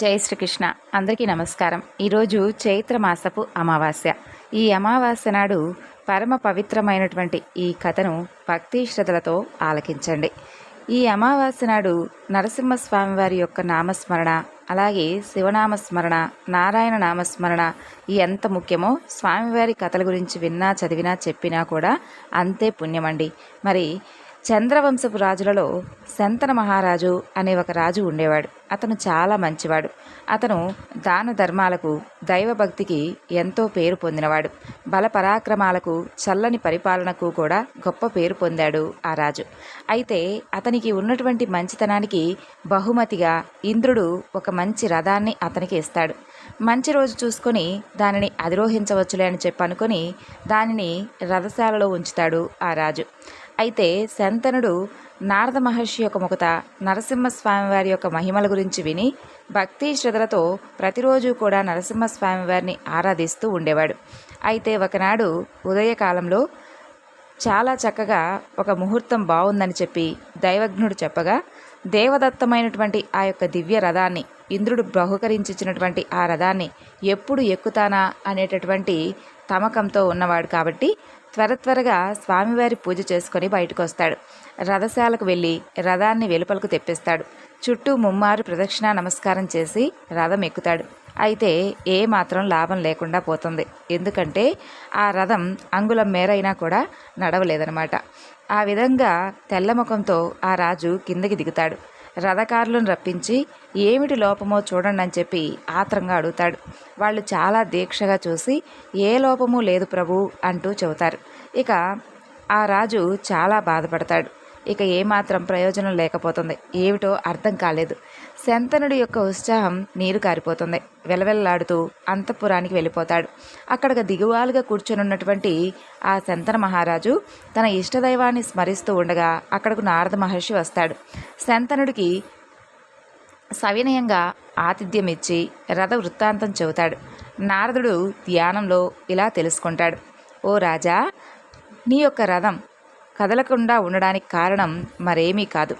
జై శ్రీకృష్ణ. అందరికీ నమస్కారం. ఈరోజు చైత్ర మాసపు అమావాస్య. ఈ అమావాస్య నాడు పరమ పవిత్రమైనటువంటి ఈ కథను భక్తి శ్రద్ధలతో ఆలకించండి. ఈ అమావాస్య నాడు నరసింహస్వామివారి యొక్క నామస్మరణ అలాగే శివనామస్మరణ నారాయణ నామస్మరణ ఎంత ముఖ్యమో స్వామివారి కథల గురించి విన్నా చదివినా చెప్పినా కూడా అంతే పుణ్యమండి. మరి చంద్రవంశపు రాజులలో శంతన మహారాజు అనే ఒక రాజు ఉండేవాడు. అతను చాలా మంచివాడు. అతను దాన ధర్మాలకు దైవభక్తికి ఎంతో పేరు పొందినవాడు. బలపరాక్రమాలకు చల్లని పరిపాలనకు కూడా గొప్ప పేరు పొందాడు ఆ రాజు. అయితే అతనికి ఉన్నటువంటి మంచితనానికి బహుమతిగా ఇంద్రుడు ఒక మంచి రథాన్ని అతనికి ఇస్తాడు. మంచి రోజు చూసుకొని దానిని అధిరోహించవచ్చులే అని చెప్పనుకొని దానిని రథశాలలో ఉంచుతాడు ఆ రాజు. అయితే శంతనుడు నారద మహర్షి యొక్క ముఖత నరసింహస్వామివారి యొక్క మహిమల గురించి విని భక్తి శ్రద్ధలతో ప్రతిరోజు కూడా నరసింహస్వామివారిని ఆరాధిస్తూ ఉండేవాడు. అయితే ఒకనాడు ఉదయకాలంలో చాలా చక్కగా ఒక ముహూర్తం బాగుందని చెప్పి దైవజ్ఞుడు చెప్పగా దేవదత్తమైనటువంటి ఆ యొక్క దివ్య రథాన్ని ఇంద్రుడు బహుకరించినటువంటి ఆ రథాన్ని ఎప్పుడు ఎక్కుతానా అనేటటువంటి తమకంతో ఉన్నవాడు కాబట్టి త్వర త్వరగా స్వామివారి పూజ చేసుకొని బయటకు వస్తాడు రథశాలకు వెళ్ళి రథాన్ని వెలుపలకు తెప్పిస్తాడు. చుట్టూ ముమ్మారు ప్రదక్షిణ నమస్కారం చేసి రథం ఎక్కుతాడు. అయితే ఏ మాత్రం లాభం లేకుండా పోతుంది. ఎందుకంటే ఆ రథం అంగుళం మేరైనా కూడా నడవలేదనమాట. ఆ విధంగా తెల్లముఖంతో ఆ రాజు కిందకి దిగుతాడు. రథకారులను రప్పించి ఏమిటి లోపమో చూడండి అని చెప్పి ఆత్రంగా అడుగుతాడు. వాళ్ళు చాలా దీక్షగా చూసి ఏ లోపము లేదు ప్రభు అంటూ చెబుతారు. ఇక ఆ రాజు చాలా బాధపడతాడు. ఇక ఏమాత్రం ప్రయోజనం లేకపోతుంది. ఏమిటో అర్థం కాలేదు. శంతనుడి యొక్క ఉత్సాహం నీరు కారిపోతుంది. వెలవెల్లాడుతూ అంతఃపురానికి వెళ్ళిపోతాడు. అక్కడ దిగువాలుగా కూర్చొనున్నటువంటి ఆ శంతన మహారాజు తన ఇష్టదైవాన్ని స్మరిస్తూ ఉండగా అక్కడకు నారద మహర్షి వస్తాడు. శంతనుడికి సవినయంగా ఆతిథ్యం ఇచ్చి రథ వృత్తాంతం చెబుతాడు. నారదుడు ధ్యానంలో ఇలా తెలుసుకుంటాడు. ఓ రాజా నీ యొక్క రథం కదలకుండా ఉండడానికి కారణం మరేమీ కాదు.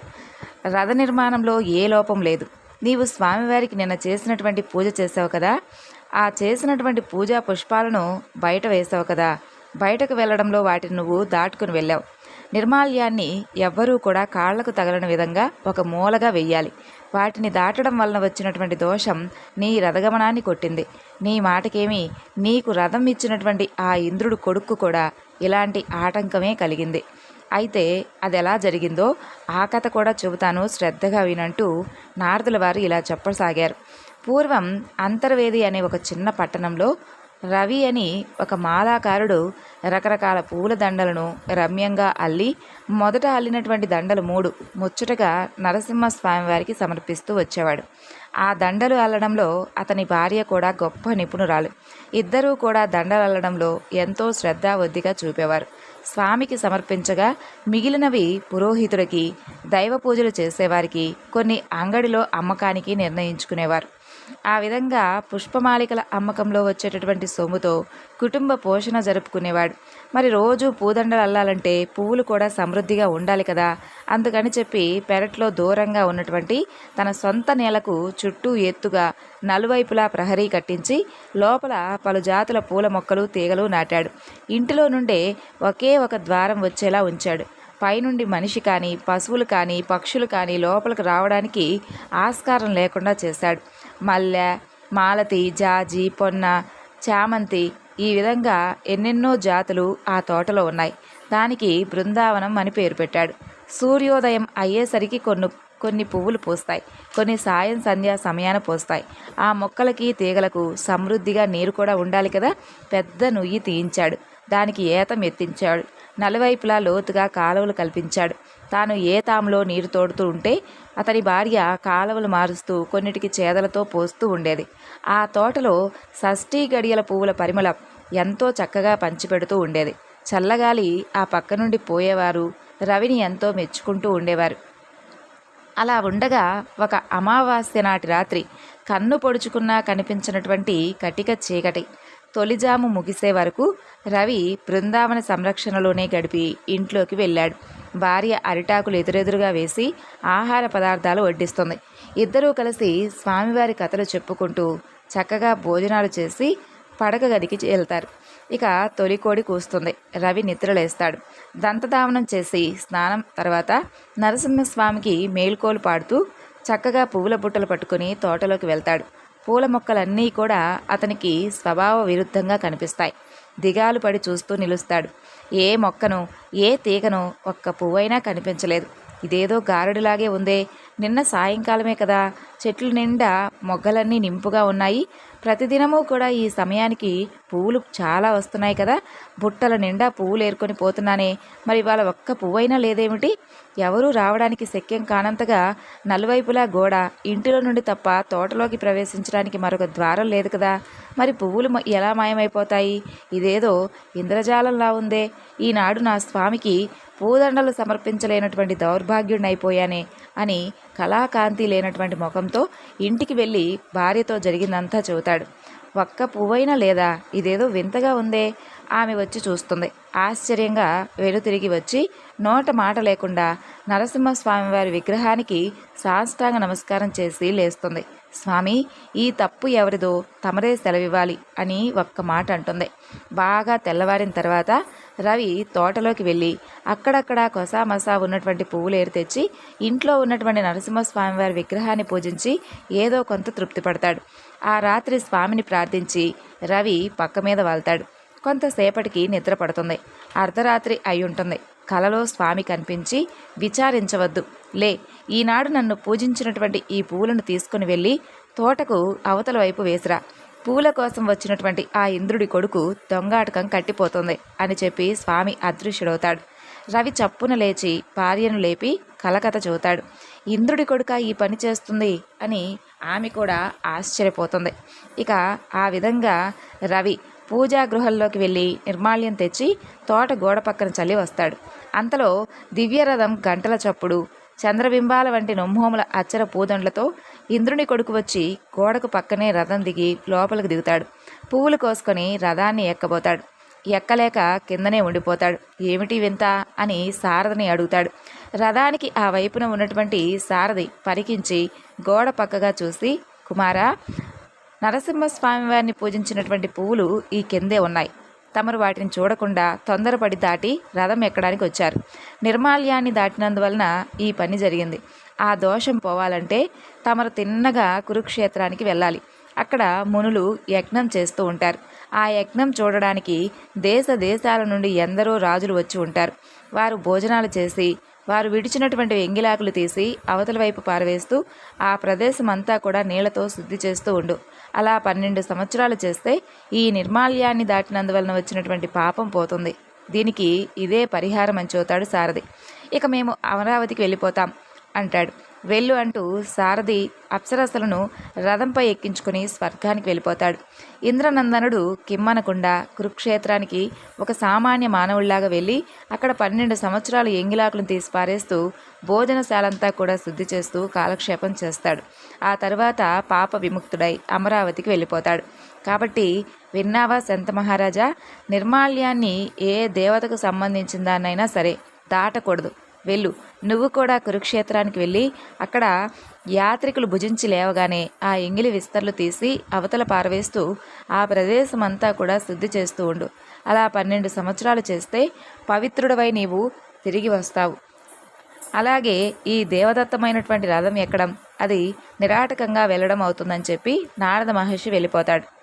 రథ నిర్మాణంలో ఏ లోపం లేదు. నీవు స్వామివారికి నిన్న చేసినటువంటి పూజ చేసావు కదా ఆ చేసినటువంటి పూజా పుష్పాలను బయట వేసావు కదా బయటకు వెళ్ళడంలో వాటిని నువ్వు దాటుకుని వెళ్ళావు. నిర్మాల్యాన్ని ఎవ్వరూ కూడా కాళ్ళకు తగలని విధంగా ఒక మూలగా వెయ్యాలి. వాటిని దాటడం వలన వచ్చినటువంటి దోషం నీ రథగమనాన్ని కొట్టింది. నీ మాటకేమి నీకు రథం ఇచ్చినటువంటి ఆ ఇంద్రుడు కొడుక్కు కూడా ఇలాంటి ఆటంకమే కలిగింది. అయితే అది ఎలా జరిగిందో ఆ కథ కూడా చెబుతాను శ్రద్ధగా వినంటూ నారదుల వారు ఇలా చెప్పసాగారు. పూర్వం అంతర్వేది అనే ఒక చిన్న పట్టణంలో రవి అని ఒక మాలాకారుడు రకరకాల పూల దండలను రమ్యంగా అల్లి మొదట అల్లినటువంటి దండలు మూడు ముచ్చటగా నరసింహస్వామి వారికి సమర్పిస్తూ వచ్చేవాడు. ఆ దండలు అల్లడంలో అతని భార్య కూడా గొప్ప నిపుణురాలు. ఇద్దరూ కూడా దండలు అల్లడంలో ఎంతో శ్రద్ధావద్దిగా చూపేవారు. స్వామికి సమర్పించగా మిగిలినవి పురోహితుడికి దైవ పూజలు చేసేవారికి కొన్ని అంగడిలో అమ్మకానికి నిర్ణయించుకునేవారు. ఆ విధంగా పుష్పమాలికల అమ్మకంలో వచ్చేటటువంటి సొమ్ముతో కుటుంబ పోషణ జరుపుకునేవాడు. మరి రోజు పూదండలు అల్లాలంటే పువ్వులు కూడా సమృద్ధిగా ఉండాలి కదా. అందుకని చెప్పి పెరట్లో దూరంగా ఉన్నటువంటి తన సొంత నేలకు చుట్టూ ఎత్తుగా నలువైపులా ప్రహరీ కట్టించి లోపల పలు జాతుల పూల మొక్కలు తీగలు నాటాడు. ఇంటిలో నుండే ఒకే ఒక ద్వారం వచ్చేలా ఉంచాడు. పైనుండి మనిషి కానీ పశువులు కానీ పక్షులు కానీ లోపలికి రావడానికి ఆస్కారం లేకుండా చేశాడు. మల్లె మాలతి జాజి పొన్న చామంతి ఈ విధంగా ఎన్నెన్నో జాతులు ఆ తోటలో ఉన్నాయి. దానికి బృందావనం అని పేరు పెట్టాడు. సూర్యోదయం అయ్యేసరికి కొన్ని కొన్ని పువ్వులు పూస్తాయి. కొన్ని సాయం సంధ్యా సమయాన పోస్తాయి. ఆ మొక్కలకి తీగలకు సమృద్ధిగా నీరు కూడా ఉండాలి కదా? పెద్ద నుయ్యి తీయించాడు. దానికి ఏతం ఎత్తించాడు నలువైపులా లోతుగా కాలువలు కల్పించాడు. తాను ఏ తాములో నీరు తోడుతూ ఉంటే అతని భార్య కాలువలు మారుస్తూ కొన్నిటికి చేదలతో పోస్తూ ఉండేది. ఆ తోటలో షష్ఠీ గడియల పువ్వుల పరిమళం ఎంతో చక్కగా పంచిపెడుతూ ఉండేది. చల్లగాలి ఆ పక్క నుండి పోయేవారు రవిని ఎంతో మెచ్చుకుంటూ ఉండేవారు. అలా ఉండగా ఒక అమావాస్య నాటి రాత్రి కన్ను పొడుచుకున్నా కనిపించినటువంటి కటిక చీకటి తొలిజాము ముగిసే వరకు రవి బృందావన సంరక్షణలోనే గడిపి ఇంట్లోకి వెళ్ళాడు. భార్య అరిటాకులు ఎదురెదురుగా వేసి ఆహార పదార్థాలు వడ్డిస్తుంది. ఇద్దరూ కలిసి స్వామివారి కథలు చెప్పుకుంటూ చక్కగా భోజనాలు చేసి పడక గదికి వెళ్తారు. ఇక తొలి కోడి కూస్తుంది. రవి నిద్రలేస్తాడు. దంతధావనం చేసి స్నానం తర్వాత నరసింహస్వామికి మేల్కోలు పాడుతూ చక్కగా పువ్వుల బుట్టలు పట్టుకుని తోటలోకి వెళ్తాడు. పూల మొక్కలన్నీ కూడా అతనికి స్వభావ విరుద్ధంగా కనిపిస్తాయి. దిగాలు పడి చూస్తూ నిలుస్తాడు. ఏ మొక్కను ఏ తీగను ఒక్క పువ్వైనా కనిపించలేదు. ఇదేదో గారడిలాగే ఉందే. నిన్న సాయంకాలమే కదా. చెట్లు నిండా మొగ్గలన్నీ నింపుగా ఉన్నాయి. ప్రతిదినము కూడా ఈ సమయానికి పువ్వులు చాలా వస్తున్నాయి కదా. బుట్టల నిండా పువ్వులు ఏరుకొని పోతున్నానే. మరి వాళ్ళ ఒక్క పువ్వైనా లేదేమిటి? ఎవరూ రావడానికి శక్యం కానంతగా నలువైపులా గోడ ఇంటిలో నుండి తప్ప తోటలోకి ప్రవేశించడానికి మరొక ద్వారం లేదు కదా. మరి పువ్వులు ఎలా మాయమైపోతాయి? ఇదేదో ఇంద్రజాలంలా ఉందే. ఈనాడు నా స్వామికి పూదండలు సమర్పించలేనటువంటి దౌర్భాగ్యుడినైపోయానే అని కళాకాంతి లేనటువంటి ముఖంతో ఇంటికి వెళ్ళి భార్యతో జరిగిందంతా చెబుతాడు ఒక్క పువ్వైనా లేదా? ఇదేదో వింతగా ఉందే. ఆమె వచ్చి చూస్తుంది. ఆశ్చర్యంగా వెనుతిరిగి వచ్చి నోట మాట లేకుండా నరసింహస్వామి వారి విగ్రహానికి సాష్టాంగ నమస్కారం చేసి లేస్తుంది. స్వామి ఈ తప్పు ఎవరిదో తమరే సెలవివ్వాలి అని ఒక్క మాట అంటుంది. బాగా తెల్లవారిన తర్వాత రవి తోటలోకి వెళ్ళి అక్కడక్కడ కొసామసా ఉన్నటువంటి పువ్వులు ఏరి తెచ్చి ఇంట్లో ఉన్నటువంటి నరసింహస్వామి వారి విగ్రహాన్ని పూజించి ఏదో కొంత తృప్తి పడతాడు. ఆ రాత్రి స్వామిని ప్రార్థించి రవి పక్క మీద వాళ్తాడు. కొంతసేపటికి నిద్ర పడుతుంది. అర్ధరాత్రి అయి ఉంటుంది కలలో స్వామి కనిపించి విచారించవద్దు. లే ఈనాడు నన్ను పూజించినటువంటి ఈ పువ్వులను తీసుకుని వెళ్ళి తోటకు అవతల వైపు వేసిరా. పూల కోసం వచ్చినటువంటి ఆ ఇంద్రుడి కొడుకు దొంగాటకం కట్టిపోతుంది అని చెప్పి స్వామి అదృశ్యుడవుతాడు. రవి చప్పున లేచి భార్యను లేపి కలకత చెబుతాడు ఇంద్రుడి కొడుక ఈ పని చేస్తుంది అని ఆమె కూడా ఆశ్చర్యపోతుంది. ఇక ఆ విధంగా రవి పూజా గృహంలోకి వెళ్ళి నిర్మాల్యం తెచ్చి తోట గోడ పక్కన చల్లి వస్తాడు. అంతలో దివ్యరథం గంటల చప్పుడు చంద్రబింబాల వంటి నొమ్మోముల అచ్చర పూదండ్లతో ఇంద్రుని కొడుకు వచ్చి గోడకు పక్కనే రథం దిగి లోపలికి దిగుతాడు. పువ్వులు కోసుకొని రథాన్ని ఎక్కబోతాడు. ఎక్కలేక కిందనే ఉండిపోతాడు. ఏమిటి వింత? అని సారథిని అడుగుతాడు. రథానికి ఆ వైపున ఉన్నటువంటి సారథి పరికించి గోడ పక్కగా చూసి కుమారా నరసింహస్వామి వారిని పూజించినటువంటి పువ్వులు ఈ కిందే ఉన్నాయి. తమరు వాటిని చూడకుండా తొందరపడి దాటి రథం ఎక్కడానికి వచ్చారు. నిర్మాల్యాన్ని దాటినందువలన ఈ పని జరిగింది. ఆ దోషం పోవాలంటే తమరు తిన్నగా కురుక్షేత్రానికి వెళ్ళాలి. అక్కడ మునులు యజ్ఞం చేస్తూ ఉంటారు. ఆ యజ్ఞం చూడడానికి దేశ దేశాల నుండి ఎందరో రాజులు వచ్చి ఉంటారు. వారు భోజనాలు చేసి వారు విడిచినటువంటి ఎంగిలాకులు తీసి అవతల వైపు పారవేస్తూ ఆ ప్రదేశం అంతా కూడా నీళ్ళతో శుద్ధి చేస్తూ ఉండు. అలా పన్నెండు సంవత్సరాలు చేస్తే ఈ నిర్మాల్యాన్ని దాటినందువలన వచ్చినటువంటి పాపం పోతుంది. దీనికి ఇదే పరిహారం అని చూతాడు సారథి. ఇక మేము అమరావతికి వెళ్ళిపోతాం అంటాడు. వెళ్ళు అంటూ సారథి అప్సరసలను రథంపై ఎక్కించుకుని స్వర్గానికి వెళ్ళిపోతాడు. ఇంద్రనందనుడు కిమ్మనకుండా కురుక్షేత్రానికి ఒక సామాన్య మానవుళ్ళాగా వెళ్ళి అక్కడ పన్నెండు సంవత్సరాలు ఎంగిలాకులను తీసి పారేస్తూ భోజనశాలంతా కూడా శుద్ధి చేస్తూ కాలక్షేపం చేస్తాడు. ఆ తర్వాత పాప విముక్తుడై అమరావతికి వెళ్ళిపోతాడు. కాబట్టి విన్నావా సంత మహారాజా? నిర్మాల్యాన్ని ఏ దేవతకు సంబంధించిన దాన్నైనా సరే దాటకూడదు. వెళ్ళు నువ్వు కూడా కురుక్షేత్రానికి వెళ్ళి అక్కడ యాత్రికులు భుజించి లేవగానే ఆ ఎంగిలి విస్తర్లు తీసి అవతల పారవేస్తూ ఆ ప్రదేశం అంతా కూడా శుద్ధి చేస్తూ ఉండు. అలా పన్నెండు సంవత్సరాలు చేస్తే పవిత్రుడవై నీవు తిరిగి వస్తావు. అలాగే ఈ దేవదత్తమైనటువంటి రథం ఎక్కడం? అది నిరాటకంగా వెళ్ళడం అవుతుందని చెప్పి నారద మహర్షి వెళ్ళిపోతాడు.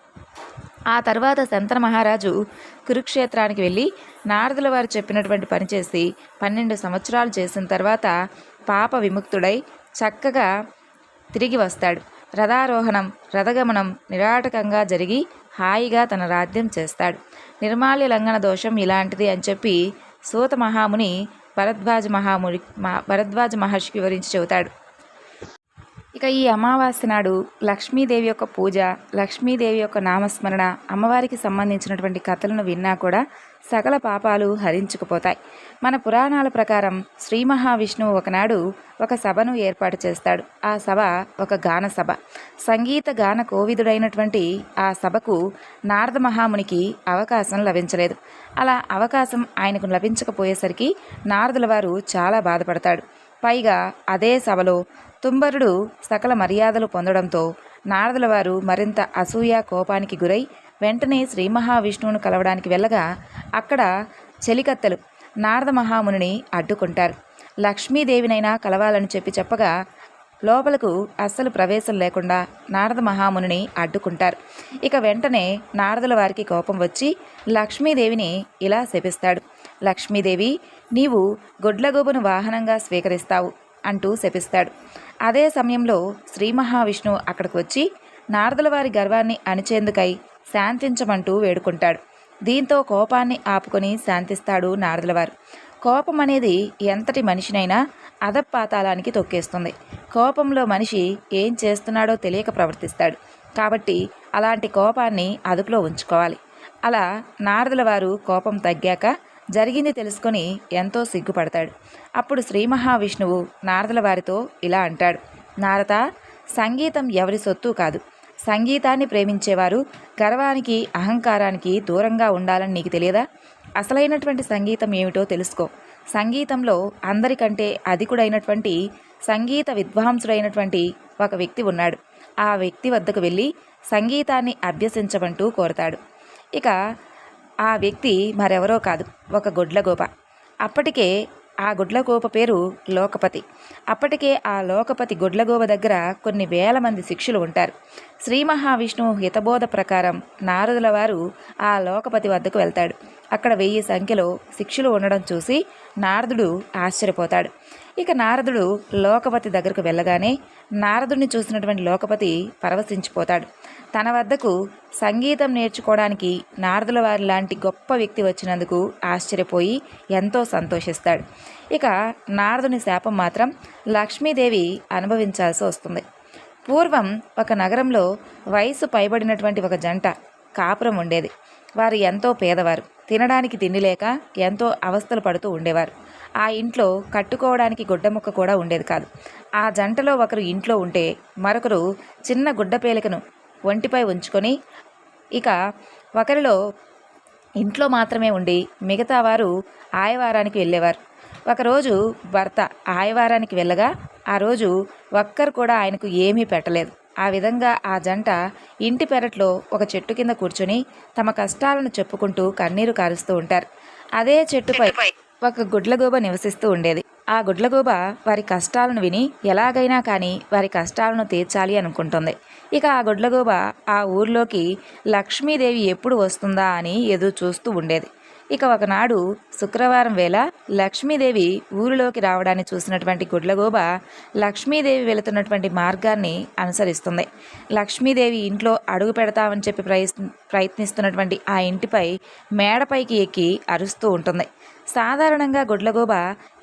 ఆ తర్వాత శంతన మహారాజు కురుక్షేత్రానికి వెళ్ళి నారదుల వారు చెప్పినటువంటి పని చేసి పన్నెండు సంవత్సరాలు చేసిన తర్వాత పాప విముక్తుడై చక్కగా తిరిగి వస్తాడు. రథారోహణం రథగమనం నిరాటకంగా జరిగి హాయిగా తన రాజ్యం చేస్తాడు. నిర్మాల్య లంఘన దోషం ఇలాంటిది అని చెప్పి సూత మహాముని భరద్వాజ మహాముని భరద్వాజ మహర్షికి వివరించి చెబుతాడు. ఇక ఈ అమావాస్య నాడు లక్ష్మీదేవి యొక్క పూజ లక్ష్మీదేవి యొక్క నామస్మరణ అమ్మవారికి సంబంధించినటువంటి కథలను విన్నా కూడా సకల పాపాలు హరించుకుపోతాయి. మన పురాణాల ప్రకారం శ్రీ మహావిష్ణువు ఒకనాడు ఒక సభను ఏర్పాటు చేస్తాడు. ఆ సభ ఒక గాన సభ. సంగీత గాన కోవిదుడైనటువంటి ఆ సభకు నారద మహామునికి అవకాశం లభించలేదు. అలా అవకాశం ఆయనకు లభించకపోయేసరికి నారదుల వారు చాలా బాధపడతాడు పైగా అదే సభలో తుంబరుడు సకల మర్యాదలు పొందడంతో నారదుల వారు మరింత అసూయ కోపానికి గురై వెంటనే శ్రీ మహావిష్ణువును కలవడానికి వెళ్ళగా అక్కడ చెలికత్తెలు నారద మహామునిని అడ్డుకుంటారు. లక్ష్మీదేవినైనా కలవాలని చెప్పి చెప్పగా లోపలకు అస్సలు ప్రవేశం లేకుండా నారద మహామునిని అడ్డుకుంటారు. ఇక వెంటనే నారదుల వారికి కోపం వచ్చి లక్ష్మీదేవిని ఇలా శపిస్తాడు. లక్ష్మీదేవి నీవు గొడ్లగోబును వాహనంగా స్వీకరిస్తావు అంటూ శపిస్తాడు. అదే సమయంలో శ్రీ మహావిష్ణువు అక్కడికి వచ్చి నారదుల వారి గర్వాన్ని అణిచేందుకై శాంతించమంటూ వేడుకుంటాడు. దీంతో కోపాన్ని ఆపుకొని శాంతిస్తాడు నారదులవారు కోపం అనేది ఎంతటి మనిషినైనా అధపాతాళానికి తొక్కేస్తుంది. కోపంలో మనిషి ఏం చేస్తున్నాడో తెలియక ప్రవర్తిస్తాడు. కాబట్టి అలాంటి కోపాన్ని అదుపులో ఉంచుకోవాలి. అలా నారదుల వారు కోపం తగ్గాక జరిగింది తెలుసుకొని ఎంతో సిగ్గుపడతాడు. అప్పుడు శ్రీ మహావిష్ణువు నారదుల వారితో ఇలా అంటాడు. నారద సంగీతం ఎవరి సొత్తు కాదు. సంగీతాన్ని ప్రేమించేవారు గర్వానికి అహంకారానికి దూరంగా ఉండాలని నీకు తెలియదా? అసలైనటువంటి సంగీతం ఏమిటో తెలుసుకో. సంగీతంలో అందరికంటే అధికుడైనటువంటి సంగీత విద్వాంసుడైనటువంటి ఒక వ్యక్తి ఉన్నాడు. ఆ వ్యక్తి వద్దకు వెళ్ళి సంగీతాన్ని అభ్యసించమంటూ కోరతాడు. ఇక ఆ వ్యక్తి మరెవరో కాదు ఒక గుడ్లగోప. అప్పటికే ఆ గుడ్లగోప పేరు లోకపతి. అప్పటికే ఆ లోకపతి గుడ్లగోప దగ్గర కొన్ని వేల మంది శిష్యులు ఉంటారు. శ్రీ మహావిష్ణువు హితబోధ ప్రకారం నారదుల వారు ఆ లోకపతి వద్దకు వెళ్తాడు. అక్కడ వెయ్యి సంఖ్యలో శిష్యులు ఉండడం చూసి నారదుడు ఆశ్చర్యపోతాడు. ఇక నారదుడు లోకపతి దగ్గరకు వెళ్ళగానే నారదుడిని చూసినటువంటి లోకపతి పరవశించిపోతాడు. తన వద్దకు సంగీతం నేర్చుకోవడానికి నారదుల వారి లాంటి గొప్ప వ్యక్తి వచ్చినందుకు ఆశ్చర్యపోయి ఎంతో సంతోషిస్తాడు. ఇక నారదుని శాపం మాత్రం లక్ష్మీదేవి అనుభవించాల్సి వస్తుంది. పూర్వం ఒక నగరంలో వయసు పైబడినటువంటి ఒక జంట కాపురం ఉండేది. వారు ఎంతో పేదవారు. తినడానికి తిండి లేక ఎంతో అవస్థలు పడుతూ ఉండేవారు. ఆ ఇంట్లో కట్టుకోవడానికి గుడ్డముక్క కూడా ఉండేది కాదు. ఆ జంటలో ఒకరు ఇంట్లో ఉంటే మరొకరు చిన్న గుడ్డ పేలికను ఒంటిపై ఉంచుకొని ఇక ఒకరిలో ఇంట్లో మాత్రమే ఉండి మిగతా వారు ఆయవారానికి వెళ్ళేవారు. ఒకరోజు భర్త ఆయవారానికి వెళ్ళగా ఆ రోజు ఒక్కరు కూడా ఆయనకు ఏమీ పెట్టలేదు. ఆ విధంగా ఆ జంట ఇంటి పెరట్లో ఒక చెట్టు కింద కూర్చొని తమ కష్టాలను చెప్పుకుంటూ కన్నీరు కారుస్తూ ఉంటారు. అదే చెట్టుపై ఒక గుడ్లగూబ నివసిస్తూ ఉండేది. ఆ గుడ్లగూబ వారి కష్టాలను విని ఎలాగైనా కానీ వారి కష్టాలను తీర్చాలి అనుకుంటుంది. ఇక ఆ గుడ్లగూబ ఆ ఊర్లోకి లక్ష్మీదేవి ఎప్పుడు వస్తుందా అని ఎదురు చూస్తూ ఉండేది. ఇక ఒకనాడు శుక్రవారం వేళ లక్ష్మీదేవి ఊరిలోకి రావడాన్ని చూసినటువంటి గుడ్లగోబ లక్ష్మీదేవి వెళుతున్నటువంటి మార్గాన్ని అనుసరిస్తుంది. లక్ష్మీదేవి ఇంట్లో అడుగు పెడతామని చెప్పి ప్రయత్న ప్రయత్నిస్తున్నటువంటి ఆ ఇంటిపై మేడపైకి ఎక్కి అరుస్తూ ఉంటుంది. సాధారణంగా గుడ్లగోబ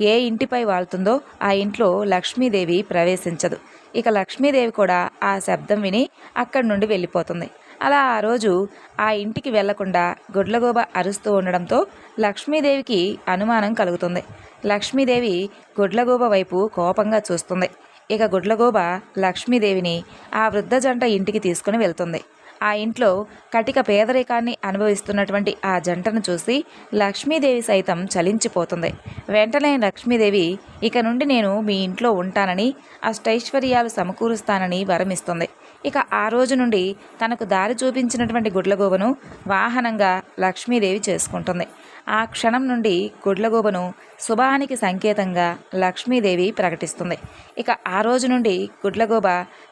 ఏ ఇంటిపై వాళ్తుందో ఆ ఇంట్లో లక్ష్మీదేవి ప్రవేశించదు. ఇక లక్ష్మీదేవి కూడా ఆ శబ్దం విని అక్కడి నుండి వెళ్ళిపోతుంది. అలా ఆ రోజు ఆ ఇంటికి వెళ్ళకుండా గుడ్లగోబ అరుస్తూ ఉండడంతో లక్ష్మీదేవికి అనుమానం కలుగుతుంది. లక్ష్మీదేవి గుడ్లగోబ వైపు కోపంగా చూస్తుంది. ఇక గుడ్లగోబ లక్ష్మీదేవిని ఆ వృద్ధ జంట ఇంటికి తీసుకుని వెళ్తుంది. ఆ ఇంట్లో కటిక పేదరికాన్ని అనుభవిస్తున్నటువంటి ఆ జంటను చూసి లక్ష్మీదేవి సైతం చలించిపోతుంది. వెంటనే లక్ష్మీదేవి ఇక నుండి నేను మీ ఇంట్లో ఉంటానని అష్టైశ్వర్యాలు సమకూరుస్తానని వరమిస్తుంది. ఇక ఆ రోజు నుండి తనకు దారి చూపించినటువంటి గుడ్లగోవను వాహనంగా లక్ష్మీదేవి చేసుకుంటుంది. ఆ క్షణం నుండి గుడ్లగోబను శుభానికి సంకేతంగా లక్ష్మీదేవి ప్రకటిస్తుంది. ఇక ఆ రోజు నుండి గుడ్లగోబ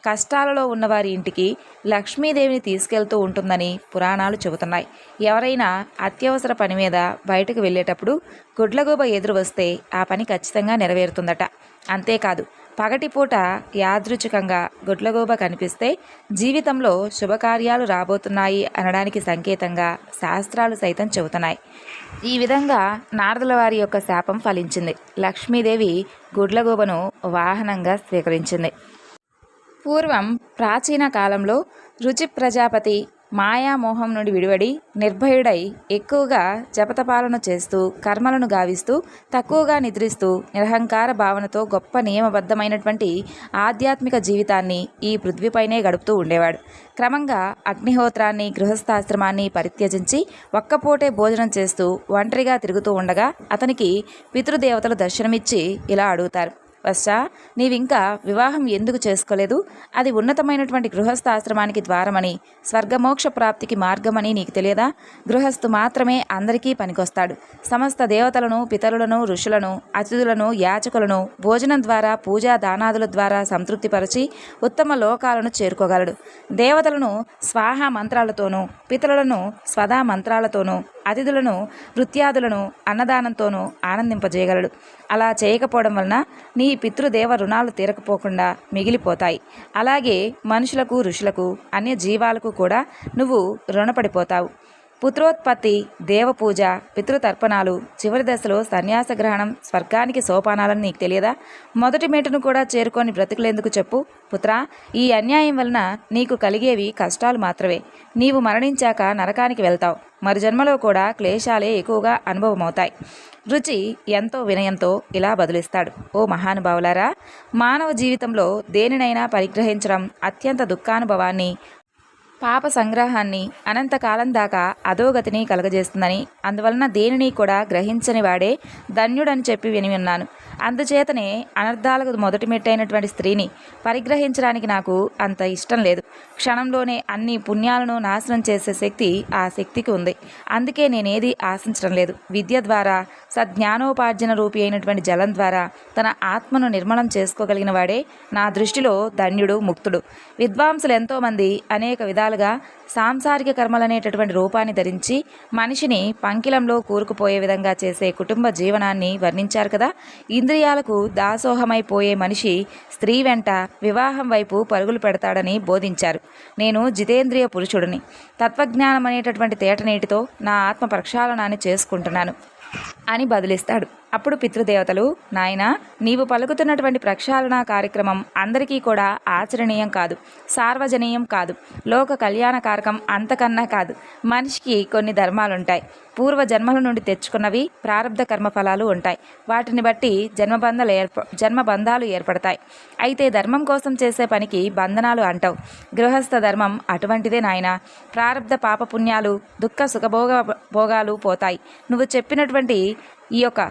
కష్టాలలో ఉన్నవారి ఇంటికి లక్ష్మీదేవిని తీసుకెళ్తూ ఉంటుందని పురాణాలు చెబుతున్నాయి. ఎవరైనా అత్యవసర పని మీద బయటకు వెళ్ళేటప్పుడు గుడ్లగోబ ఎదురు వస్తే ఆ పని ఖచ్చితంగా నెరవేరుతుందట. అంతేకాదు పగటిపూట యాదృచ్ఛికంగా గుడ్లగోబ కనిపిస్తే జీవితంలో శుభకార్యాలు రాబోతున్నాయి అనడానికి సంకేతంగా శాస్త్రాలు సైతం చెబుతున్నాయి. ఈ విధంగా నారదుల వారి యొక్క శాపం ఫలించింది. లక్ష్మీదేవి గుడ్లగోబను వాహనంగా స్వీకరించింది. పూర్వం ప్రాచీన కాలంలో రుచి ప్రజాపతి మాయామోహం నుండి విడివడి నిర్భయుడై ఎక్కువగా జపతపాలన చేస్తూ కర్మలను గావిస్తూ తక్కువగా నిద్రిస్తూ నిరహంకార భావనతో గొప్ప నియమబద్ధమైనటువంటి ఆధ్యాత్మిక జీవితాన్ని ఈ పృథ్వీపైనే గడుపుతూ ఉండేవాడు. క్రమంగా అగ్నిహోత్రాన్ని గృహస్థాశ్రమాన్ని పరిత్యజించి ఒక్కపూటే భోజనం చేస్తూ ఒంటరిగా తిరుగుతూ ఉండగా అతనికి పితృదేవతలు దర్శనమిచ్చి ఇలా అడుగుతారు. వత్స నీవింకా వివాహం ఎందుకు చేసుకోలేదు? అది ఉన్నతమైనటువంటి గృహస్థ ఆశ్రమానికి ద్వారమని స్వర్గమోక్ష ప్రాప్తికి మార్గమని నీకు తెలియదా? గృహస్థు మాత్రమే అందరికీ పనికొస్తాడు. సమస్త దేవతలను పితరులను ఋషులను అతిథులను యాచకులను భోజనం ద్వారా పూజా దానాదుల ద్వారా సంతృప్తిపరచి ఉత్తమ లోకాలను చేరుకోగలడు. దేవతలను స్వాహ మంత్రాలతోనూ పితరులను స్వదా మంత్రాలతోనూ అతిథులను నృత్యాదులను అన్నదానంతోనూ ఆనందింపజేయగలడు. అలా చేయకపోవడం వలన నీ పితృదేవ రుణాలు తీరకపోకుండా మిగిలిపోతాయి. అలాగే మనుషులకు ఋషులకు అన్య జీవాలకు కూడా నువ్వు రుణపడిపోతావు. పుత్రోత్పత్తి దేవపూజ పితృతర్పణాలు చివరి దశలో సన్యాస గ్రహణం స్వర్గానికి సోపానాలని నీకు తెలియదా? మొదటి మేటను కూడా చేరుకొని బ్రతుకులేందుకు చెప్పు. పుత్ర ఈ అన్యాయం వలన నీకు కలిగేవి కష్టాలు మాత్రమే. నీవు మరణించాక నరకానికి వెళ్తావు. మరి జన్మలో కూడా క్లేశాలే ఎక్కువగా అనుభవమవుతాయి. రుచి ఎంతో వినయంతో ఇలా బదులిస్తాడు. ఓ మహానుభావులారా మానవ జీవితంలో దేనినైనా పరిగ్రహించడం అత్యంత దుఃఖానుభవాన్ని పాప సంగ్రహాన్ని అనంతకాలం దాకా అధోగతిని కలగజేస్తుందని అందువలన దేనిని కూడా గ్రహించని వాడే ధన్యుడని చెప్పి విని ఉన్నాను. అందుచేతనే అనర్థాలకు మొదటి మెట్టైనటువంటి స్త్రీని పరిగ్రహించడానికి నాకు అంత ఇష్టం లేదు. క్షణంలోనే అన్ని పుణ్యాలను నాశనం చేసే శక్తి ఆ శక్తికి ఉంది. అందుకే నేనేది ఆశించడం లేదు. విద్య ద్వారా సజ్ఞానోపార్జన రూపి అయినటువంటి జలం ద్వారా తన ఆత్మను నిర్మలం చేసుకోగలిగిన వాడే నా దృష్టిలో ధన్యుడు ముక్తుడు. విద్వాంసులు ఎంతోమంది అనేక విధాలుగా సాంసారిక కర్మలనేటటువంటి రూపాన్ని ధరించి మనిషిని పంకిలంలో కూరుకుపోయే విధంగా చేసే కుటుంబ జీవనాన్ని వర్ణించారు కదా. ఇంద్రియాలకు దాసోహమైపోయే మనిషి స్త్రీ వెంట వివాహం వైపు పరుగులు పెడతాడని బోధించారు. నేను జితేంద్రియ పురుషుడిని. తత్వజ్ఞానం అనేటటువంటి తేటనీటితో నా ఆత్మ ప్రక్షాళనాన్ని చేసుకుంటున్నాను అని బదులిస్తాడు. అప్పుడు పితృదేవతలు నాయన నీవు పలుకుతున్నటువంటి ప్రక్షాళన కార్యక్రమం అందరికీ కూడా ఆచరణీయం కాదు సార్వజనీయం కాదు లోక కళ్యాణకారకం అంతకన్నా కాదు. మనిషికి కొన్ని ధర్మాలుంటాయి. పూర్వ జన్మల నుండి తెచ్చుకున్నవి ప్రారంధ కర్మఫలాలు ఉంటాయి. వాటిని బట్టి జన్మబంధాలు ఏర్ప జన్మబంధాలు ఏర్పడతాయి. అయితే ధర్మం కోసం చేసే పనికి బంధనాలు అంటావు. గృహస్థ ధర్మం అటువంటిదే నాయన. ప్రారంధ పాపపుణ్యాలు దుఃఖ సుఖభోగ భోగాలు పోతాయి. నువ్వు చెప్పినటువంటి ఈ యొక్క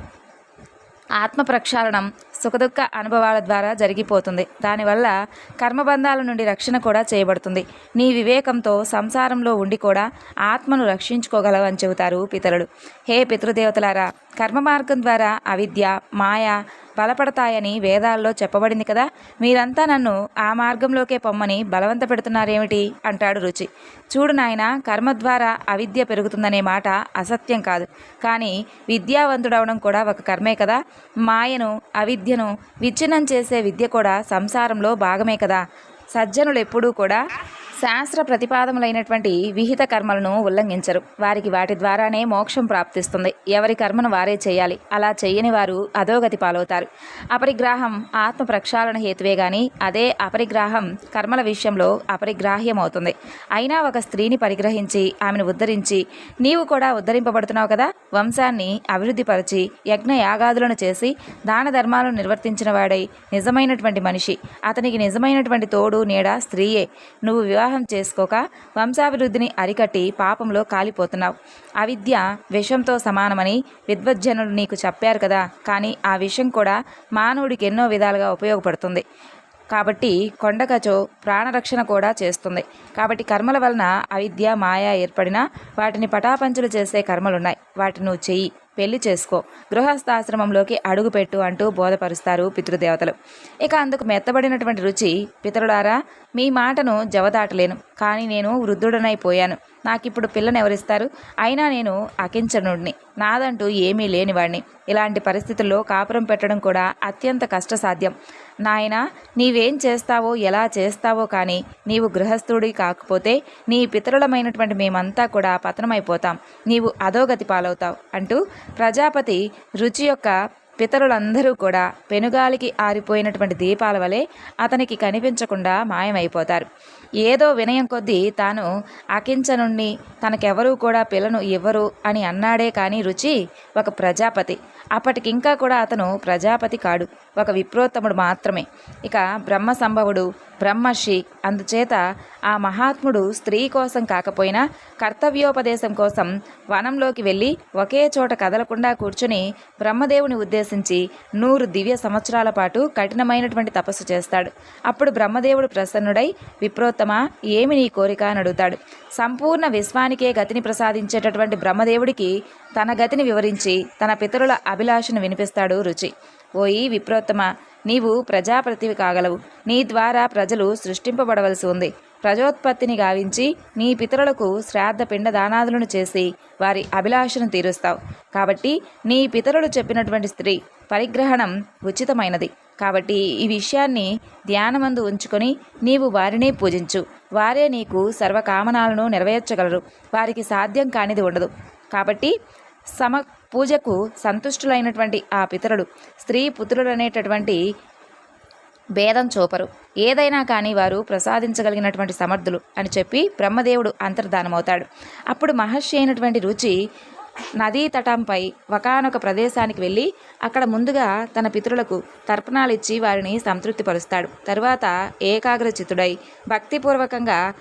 ఆత్మ ప్రక్షాళనం సుఖదుఖ అనుభవాల ద్వారా జరిగిపోతుంది. దానివల్ల కర్మబంధాల నుండి రక్షణ కూడా చేయబడుతుంది. నీ వివేకంతో సంసారంలో ఉండి కూడా ఆత్మను రక్షించుకోగలవని చెబుతారు పితరులు. హే పితృదేవతలారా కర్మ మార్గం ద్వారా అవిద్య మాయ బలపడతాయని వేదాల్లో చెప్పబడింది కదా. మీరంతా నన్ను ఆ మార్గంలోకే పొమ్మని బలవంత పెడుతున్నారేమిటి అంటాడు రుచి. చూడు నాయన కర్మ ద్వారా అవిద్య పెరుగుతుందనే మాట అసత్యం కాదు. కానీ విద్యావంతుడవడం కూడా ఒక కర్మే కదా. మాయను అవిద్యను విచ్ఛిన్నం చేసే విద్య కూడా సంసారంలో భాగమే కదా. సజ్జనులు ఎప్పుడూ కూడా శాస్త్ర ప్రతిపాదములైనటువంటి విహిత కర్మలను ఉల్లంఘించరు. వారికి వాటి ద్వారానే మోక్షం ప్రాప్తిస్తుంది. ఎవరి కర్మను వారే చేయాలి అలా చేయని వారు అధోగతి పాలవుతారు. అపరిగ్రాహం ఆత్మ ప్రక్షాళన హేతువే గాని అదే అపరిగ్రాహం కర్మల విషయంలో అపరిగ్రాహ్యం అవుతుంది అయినా ఒక స్త్రీని పరిగ్రహించి ఆమెను ఉద్ధరించి నీవు కూడా ఉద్ధరింపబడుతున్నావు కదా? వంశాన్ని అభివృద్ధిపరిచి యజ్ఞ యాగాదులను చేసి దాన ధర్మాలను నిర్వర్తించిన వాడై నిజమైనటువంటి మనిషి. అతనికి నిజమైనటువంటి తోడు నీడ స్త్రీయే. నువ్వు వివాహ వివాహం చేసుకోక వంశాభివృద్ధిని అరికట్టి పాపంలో కాలిపోతున్నావు. అవిద్య విషంతో సమానమని విద్వజ్జనులు నీకు చెప్పారు కదా. కానీ ఆ విషం కూడా మానవుడికి ఎన్నో విధాలుగా ఉపయోగపడుతుంది. కాబట్టి కొండకచో ప్రాణరక్షణ కూడా చేస్తుంది. కాబట్టి కర్మల వలన అవిద్య మాయ ఏర్పడినా వాటిని పటాపంచులు చేసే కర్మలున్నాయి. వాటిని నువ్వు చెయ్యి పెళ్ళి చేసుకో. గృహస్థాశ్రమంలోకి అడుగుపెట్టు అంటూ బోధపరుస్తారు పితృదేవతలు. ఇక అందుకు మెత్తబడినటువంటి రుచి పితరులారా మీ మాటను జవదాటలేను. కానీ నేను వృద్ధుడనైపోయాను నాకిప్పుడు పిల్లను ఎవరిస్తారు అయినా నేను అకించనుడిని. నాదంటూ ఏమీ లేనివాడిని ఇలాంటి పరిస్థితుల్లో కాపురం పెట్టడం కూడా అత్యంత కష్టసాధ్యం. నాయన నీవేం చేస్తావో ఎలా చేస్తావో కానీ నీవు గృహస్థుడి కాకపోతే నీ పితరులమైనటువంటి మేమంతా కూడా పతనమైపోతాం. నీవు అధోగతి పాలవుతావు అంటూ ప్రజాపతి రుచి యొక్క పితరులందరూ కూడా పెనుగాలికి ఆరిపోయినటువంటి దీపాల వలె అతనికి కనిపించకుండా మాయమైపోతారు. ఏదో వినయం కొద్దీ తాను అకించనుణ్ణి తనకెవరూ కూడా పిల్లను ఇవ్వరు అని అన్నాడే కానీ రుచి ఒక ప్రజాపతి. అప్పటికింకా కూడా అతను ప్రజాపతి కాడు. ఒక విప్రోత్తముడు మాత్రమే. ఇక బ్రహ్మ సంభవుడు బ్రహ్మర్షి అందుచేత ఆ మహాత్ముడు స్త్రీ కోసం కాకపోయినా కర్తవ్యోపదేశం కోసం వనంలోకి వెళ్ళి ఒకే చోట కదలకుండా కూర్చుని బ్రహ్మదేవుని ఉద్దేశించి నూరు దివ్య సంవత్సరాల పాటు కఠినమైనటువంటి తపస్సు చేస్తాడు. అప్పుడు బ్రహ్మదేవుడు ప్రసన్నుడై విప్రోత్తమ ఏమి నీ కోరిక? అని అడుగుతాడు. సంపూర్ణ విశ్వానికే గతిని ప్రసాదించేటటువంటి బ్రహ్మదేవుడికి తన గతిని వివరించి తన పితరుల అభిలాషను వినిపిస్తాడు రుచి. ఓయి విప్రోత్తమ నీవు ప్రజాప్రతివి కాగలవు. నీ ద్వారా ప్రజలు సృష్టింపబడవలసి ఉంది. ప్రజోత్పత్తిని గావించి నీ పితరులకు శ్రాద్ధ పిండ దానాదులను చేసి వారి అభిలాషను తీరుస్తావు. కాబట్టి నీ పితరులు చెప్పినటువంటి స్త్రీ పరిగ్రహణం ఉచితమైనది. కాబట్టి ఈ విషయాన్ని ధ్యానమందు ఉంచుకొని నీవు వారినే పూజించు. వారే నీకు సర్వకామనాలను నెరవేర్చగలరు. వారికి సాధ్యం కానిది ఉండదు. కాబట్టి సమ పూజకు సంతుష్టులైనటువంటి ఆ పితరులు స్త్రీ పుత్రులనేటటువంటి భేదం చూపరు. ఏదైనా కానీ వారు ప్రసాదించగలిగినటువంటి సమర్థులు అని చెప్పి బ్రహ్మదేవుడు అంతర్ధానమవుతాడు. అప్పుడు మహర్షి అయినటువంటి రుచి నదీ తటంపై ఒకనొక ప్రదేశానికి వెళ్ళి అక్కడ ముందుగా తన పితరులకు తర్పణాలిచ్చి వారిని సంతృప్తిపరుస్తాడు. తరువాత ఏకాగ్రచితుడై భక్తిపూర్వకంగా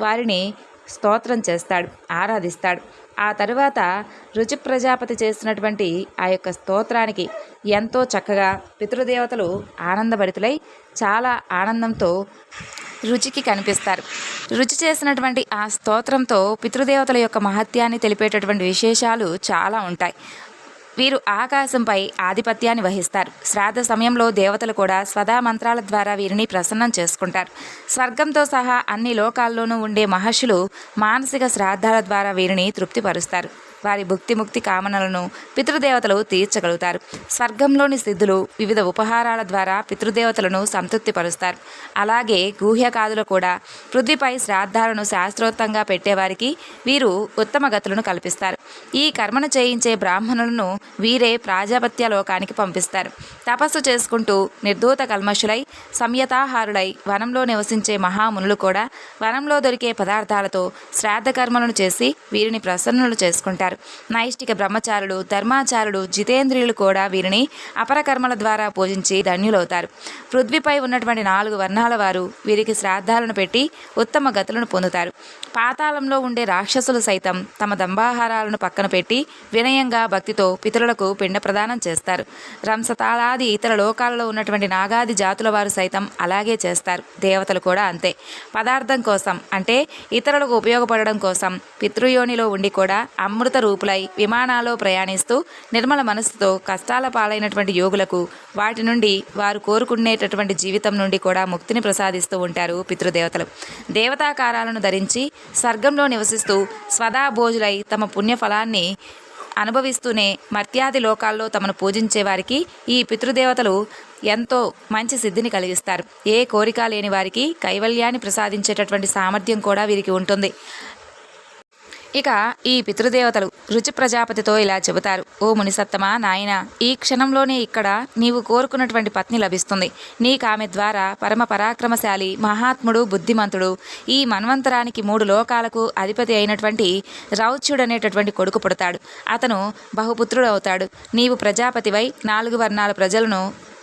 వారిని స్తోత్రం చేస్తాడు ఆరాధిస్తాడు. ఆ తరువాత రుచి ప్రజాపతి చేసినటువంటి ఆ యొక్క స్తోత్రానికి ఎంతో చక్కగా పితృదేవతలు ఆనందభరితులై చాలా ఆనందంతో రుచికి కనిపిస్తారు. రుచి చేసినటువంటి ఆ స్తోత్రంతో పితృదేవతల యొక్క మహత్యాన్ని తెలిపేటటువంటి విశేషాలు చాలా ఉంటాయి. వీరు ఆకాశంపై ఆధిపత్యాన్ని వహిస్తారు. శ్రాద్ధ సమయంలో దేవతలు కూడా స్వదా మంత్రాల ద్వారా వీరిని ప్రసన్నం చేసుకుంటారు. స్వర్గంతో సహా అన్ని లోకాల్లోనూ ఉండే మహర్షులు మానసిక శ్రాద్ధాల ద్వారా వీరిని తృప్తిపరుస్తారు. వారి భుక్తి ముక్తి కామనలను పితృదేవతలు తీర్చగలుగుతారు. స్వర్గంలోని సిద్ధులు వివిధ ఉపహారాల ద్వారా పితృదేవతలను సంతృప్తిపరుస్తారు. అలాగే గుహ్యకాదులు కూడా పృథ్వీపై శ్రాద్ధాలను శాస్త్రోక్తంగా పెట్టేవారికి వీరు ఉత్తమ గతులను కల్పిస్తారు. ఈ కర్మను చేయించే బ్రాహ్మణులను వీరే ప్రాజాపత్య లోకానికి పంపిస్తారు. తపస్సు చేసుకుంటూ నిర్దూత కల్మషులై సంయతాహారులై వనంలో నివసించే మహామునులు కూడా వనంలో దొరికే పదార్థాలతో శ్రాద్ధ కర్మలను చేసి వీరిని ప్రసన్నులు చేసుకుంటారు. నైష్టిక బ్రహ్మచారులు ధర్మాచారులు జితేంద్రియులు కూడా వీరిని అపరకర్మల ద్వారా పూజించి ధన్యులవుతారు. పృథ్వీపై ఉన్నటువంటి నాలుగు వర్ణాల వారు వీరికి శ్రాద్ధాలను పెట్టి ఉత్తమ గతులను పొందుతారు. పాతాళంలో ఉండే రాక్షసులు సైతం తమ దంభాహారాలను పక్కన పెట్టి వినయంగా భక్తితో పితరులకు పిండ ప్రదానం చేస్తారు. రంసతాళాది ఇతర లోకాలలో ఉన్నటువంటి నాగాది జాతుల వారు సైతం అలాగే చేస్తారు. దేవతలు కూడా అంతే. పదార్థం కోసం అంటే ఇతరులకు ఉపయోగపడడం కోసం పితృయోనిలో ఉండి కూడా అమృత రూపులై విమానాల్లో ప్రయాణిస్తూ నిర్మల మనస్సుతో కష్టాల పాలైనటువంటి యోగులకు వాటి నుండి వారు కోరుకునేటటువంటి జీవితం నుండి కూడా ముక్తిని ప్రసాదిస్తూ ఉంటారు పితృదేవతలు. దేవతాకారాలను ధరించి స్వర్గంలో నివసిస్తూ స్వదా భోజులై తమ ఫలాన్ని అనుభవిస్తూనే మర్త్యాది లోకాల్లో తమను పూజించే వారికి ఈ పితృదేవతలు ఎంతో మంచి సిద్ధిని కలిగిస్తారు. ఏ కోరిక లేని వారికి కైవల్యాన్ని ప్రసాదించేటటువంటి సామర్థ్యం కూడా వీరికి ఉంటుంది. ఇక ఈ పితృదేవతలు రుచి ప్రజాపతితో ఇలా చెబుతారు. ఓ మునిసత్తమా నాయన ఈ క్షణంలోనే ఇక్కడ నీవు కోరుకున్నటువంటి పత్ని లభిస్తుంది. నీకు ఆమె ద్వారా పరమ పరాక్రమశాలి మహాత్ముడు బుద్ధిమంతుడు ఈ మన్వంతరానికి మూడు లోకాలకు అధిపతి అయినటువంటి రౌచ్యుడనేటటువంటి కొడుకు పుడతాడు. అతను బహుపుత్రుడు అవుతాడు. నీవు ప్రజాపతివై నాలుగు వర్ణాల ప్రజలను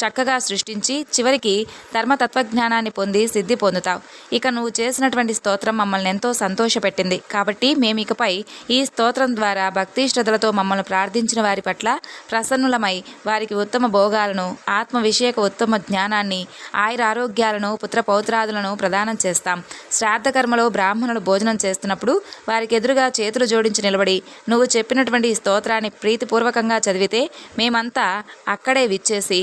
చక్కగా సృష్టించి చివరికి ధర్మతత్వజ్ఞానాన్ని పొంది సిద్ధి పొందుతావు. ఇక నువ్వు చేసినటువంటి స్తోత్రం మమ్మల్ని ఎంతో సంతోషపెట్టింది. కాబట్టి మేము ఇకపై ఈ స్తోత్రం ద్వారా భక్తి శ్రద్ధలతో మమ్మల్ని ప్రార్థించిన వారి పట్ల ప్రసన్నులమై వారికి ఉత్తమ భోగాలను ఆత్మ విషయక ఉత్తమ జ్ఞానాన్ని ఆయుర ఆరోగ్యాలను పుత్ర పౌత్రాదులను ప్రదానం చేస్తాం. శ్రాద్ధకర్మలో బ్రాహ్మణులు భోజనం చేస్తున్నప్పుడు వారికి ఎదురుగా చేతులు జోడించి నిలబడి నువ్వు చెప్పినటువంటి స్తోత్రాన్ని ప్రీతిపూర్వకంగా చదివితే మేమంతా అక్కడే విచ్చేసి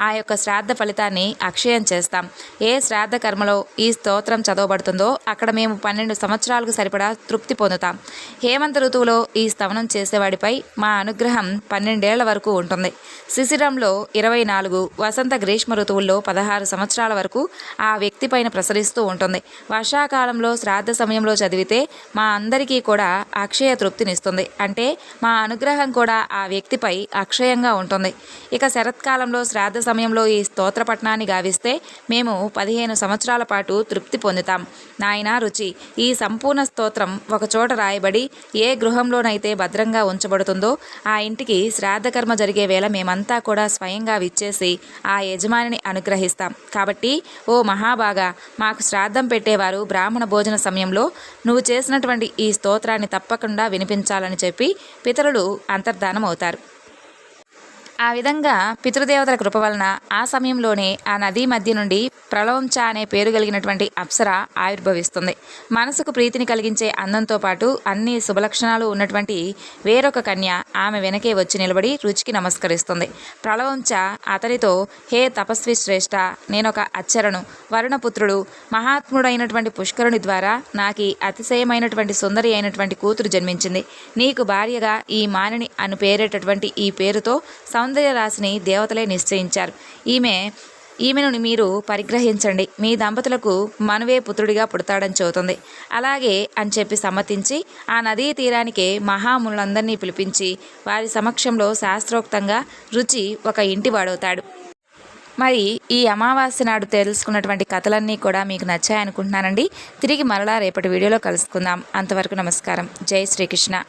ఆ యొక్క శ్రాద్ధ ఫలితాన్ని అక్షయం చేస్తాం. ఏ శ్రాద్ధ కర్మలో ఈ స్తోత్రం చదవబడుతుందో అక్కడ మేము పన్నెండు సంవత్సరాలకు సరిపడా తృప్తి పొందుతాం. హేమంత ఋతువులో ఈ స్తవనం చేసేవాడిపై మా అనుగ్రహం పన్నెండేళ్ళ వరకు ఉంటుంది. శిశిరంలో ఇరవై నాలుగు వసంత గ్రీష్మ ఋతువుల్లో పదహారు సంవత్సరాల వరకు ఆ వ్యక్తి పైన ప్రసరిస్తూ ఉంటుంది. వర్షాకాలంలో శ్రాద్ధ సమయంలో చదివితే మా అందరికీ కూడా అక్షయ తృప్తినిస్తుంది. అంటే మా అనుగ్రహం కూడా ఆ వ్యక్తిపై అక్షయంగా ఉంటుంది. ఇక శరత్కాలంలో శ్రాద్ధ సమయంలో ఈ స్తోత్ర పఠనాన్ని గావిస్తే మేము పదిహేను సంవత్సరాల పాటు తృప్తి పొందుతాం. నాయనా రుచి ఈ సంపూర్ణ స్తోత్రం ఒకచోట రాయబడి ఏ గృహంలోనైతే భద్రంగా ఉంచబడుతుందో ఆ ఇంటికి శ్రాద్ధకర్మ జరిగే వేళ మేమంతా కూడా స్వయంగా విచ్చేసి ఆ యజమానిని అనుగ్రహిస్తాం. కాబట్టి ఓ మహాబాగా మాకు శ్రాద్ధం పెట్టేవారు బ్రాహ్మణ భోజన సమయంలో నువ్వు చేసినటువంటి ఈ స్తోత్రాన్ని తప్పకుండా వినిపించాలని చెప్పి పితరులు అంతర్ధానం అవుతారు ఆ విధంగా పితృదేవతల కృప వలన ఆ సమయంలోనే ఆ నదీ మధ్య నుండి ప్రళవంచ అనే పేరు కలిగినటువంటి అప్సర ఆవిర్భవిస్తుంది. మనసుకు ప్రీతిని కలిగించే అందంతో పాటు అన్ని శుభలక్షణాలు ఉన్నటువంటి వేరొక కన్య ఆమె వెనకే వచ్చి నిలబడి రుచికి నమస్కరిస్తుంది. ప్రళవంచ అతనితో హే తపస్వి శ్రేష్ఠ నేనొక అచ్చరను వరుణపుత్రుడు మహాత్ముడైనటువంటి పుష్కరుని ద్వారా నాకు అతిశయమైనటువంటి సుందరి అయినటువంటి కూతురు జన్మించింది. నీకు భార్యగా ఈ మానిని అను పేరేటటువంటి ఈ పేరుతో సౌందర్య సౌందర్య రాశిని దేవతలే నిశ్చయించారు. ఈమె ఈమెను మీరు పరిగ్రహించండి. మీ దంపతులకు మనవే పుత్రుడిగా పుడతాడని చెబుతుంది. అలాగే అని చెప్పి సమ్మతించి ఆ నదీ తీరానికి మహాములందరినీ పిలిపించి వారి సమక్షంలో శాస్త్రోక్తంగా రుచి ఒక ఇంటి వాడవుతాడు. మరి ఈ అమావాస్య నాడు తెలుసుకున్నటువంటి కథలన్నీ కూడా మీకు నచ్చాయనుకుంటున్నానండి. తిరిగి మరలా రేపటి వీడియోలో కలుసుకుందాం. అంతవరకు నమస్కారం. జై శ్రీకృష్ణ.